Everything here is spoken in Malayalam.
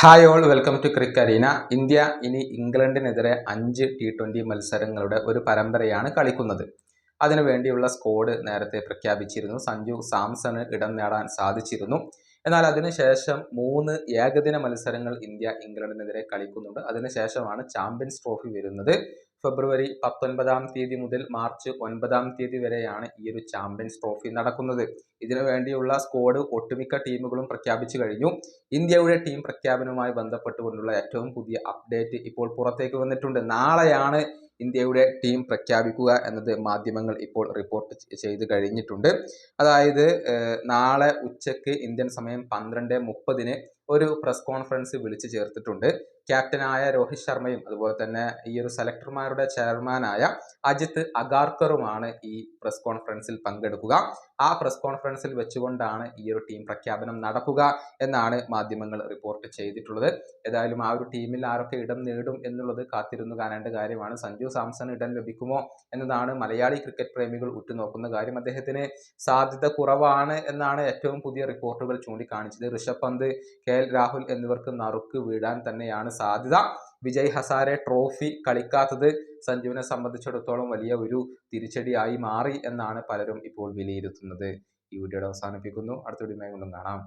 Hi all welcome to Crick Arena India ഇനി ഇംഗ്ലണ്ടിനെതിരെ അഞ്ച് ടി ട്വന്റി മത്സരങ്ങളുടെ ഒരു പരമ്പരയാണ് കളിക്കുന്നത്. അതിനുവേണ്ടിയുള്ള സ്കോഡ് നേരത്തെ പ്രഖ്യാപിച്ചിരുന്നു. സഞ്ജു സാംസണ് ഇടം നേടാൻ സാധിച്ചിരുന്നു. എന്നാൽ അതിനുശേഷം മൂന്ന് ഏകദിന മത്സരങ്ങൾ ഇന്ത്യ ഇംഗ്ലണ്ടിനെതിരെ കളിക്കുന്നുണ്ട്. അതിനുശേഷമാണ് ചാമ്പ്യൻസ് ട്രോഫി വരുന്നത്. ഫെബ്രുവരി പത്തൊൻപതാം തീയതി മുതൽ മാർച്ച് ഒൻപതാം തീയതി വരെയാണ് ഈ ഒരു ചാമ്പ്യൻസ് ട്രോഫി നടക്കുന്നത്. ഇതിനു വേണ്ടിയുള്ള സ്ക്വാഡ് ഒട്ടുമിക്ക ടീമുകളും പ്രഖ്യാപിച്ചു കഴിഞ്ഞു. ഇന്ത്യയുടെ ടീം പ്രഖ്യാപനവുമായി ബന്ധപ്പെട്ടുകൊണ്ടുള്ള ഏറ്റവും പുതിയ അപ്ഡേറ്റ് ഇപ്പോൾ പുറത്തേക്ക് വന്നിട്ടുണ്ട്. നാളെയാണ് ഇന്ത്യയുടെ ടീം പ്രഖ്യാപിക്കുക എന്നത് മാധ്യമങ്ങൾ ഇപ്പോൾ റിപ്പോർട്ട് ചെയ്ത് കഴിഞ്ഞിട്ടുണ്ട്. അതായത് നാളെ ഉച്ചയ്ക്ക് ഇന്ത്യൻ സമയം പന്ത്രണ്ട് മുപ്പതിന് ഒരു പ്രസ് കോൺഫറൻസ് വിളിച്ചു ചേർത്തിട്ടുണ്ട്. ക്യാപ്റ്റനായ രോഹിത് ശർമ്മയും അതുപോലെ തന്നെ ഈ ഒരു സെലക്ടർമാരുടെ ചെയർമാനായ അജിത് അഗാർക്കറുമാണ് ഈ പ്രസ് കോൺഫറൻസിൽ പങ്കെടുക്കുക. ആ പ്രസ് കോൺഫറൻസിൽ വെച്ചുകൊണ്ടാണ് ഈ ഒരു ടീം പ്രഖ്യാപനം നടക്കുക എന്നാണ് മാധ്യമങ്ങൾ റിപ്പോർട്ട് ചെയ്തിട്ടുള്ളത്. ഏതായാലും ആ ഒരു ടീമിൽ ആരൊക്കെ ഇടം നേടും എന്നുള്ളത് കാത്തിരുന്നു കാണേണ്ട കാര്യമാണ്. സഞ്ജു സാംസൺ ഇടം ലഭിക്കുമോ എന്നതാണ് മലയാളി ക്രിക്കറ്റ് പ്രേമികൾ ഉറ്റുനോക്കുന്ന കാര്യം. അദ്ദേഹത്തിന് സാധ്യത കുറവാണ് എന്നാണ് ഏറ്റവും പുതിയ റിപ്പോർട്ടുകൾ ചൂണ്ടിക്കാണിച്ചത്. ഋഷഭ് പന്ത് കെ എൽ രാഹുൽ എന്നിവർക്ക് നറുക്ക് വീഴാൻ തന്നെയാണ് സാധ്യത. വിജയ് ഹസാരെ ട്രോഫി കളിക്കാത്തത് സഞ്ജുവിനെ സംബന്ധിച്ചിടത്തോളം വലിയ ഒരു തിരിച്ചടിയായി മാറി എന്നാണ് പലരും ഇപ്പോൾ വിലയിരുത്തുന്നത്. ഈ വീഡിയോയുടെ അവസാനിപ്പിക്കുന്നു. അടുത്ത വീഡിയോ കൊണ്ടും കാണാം.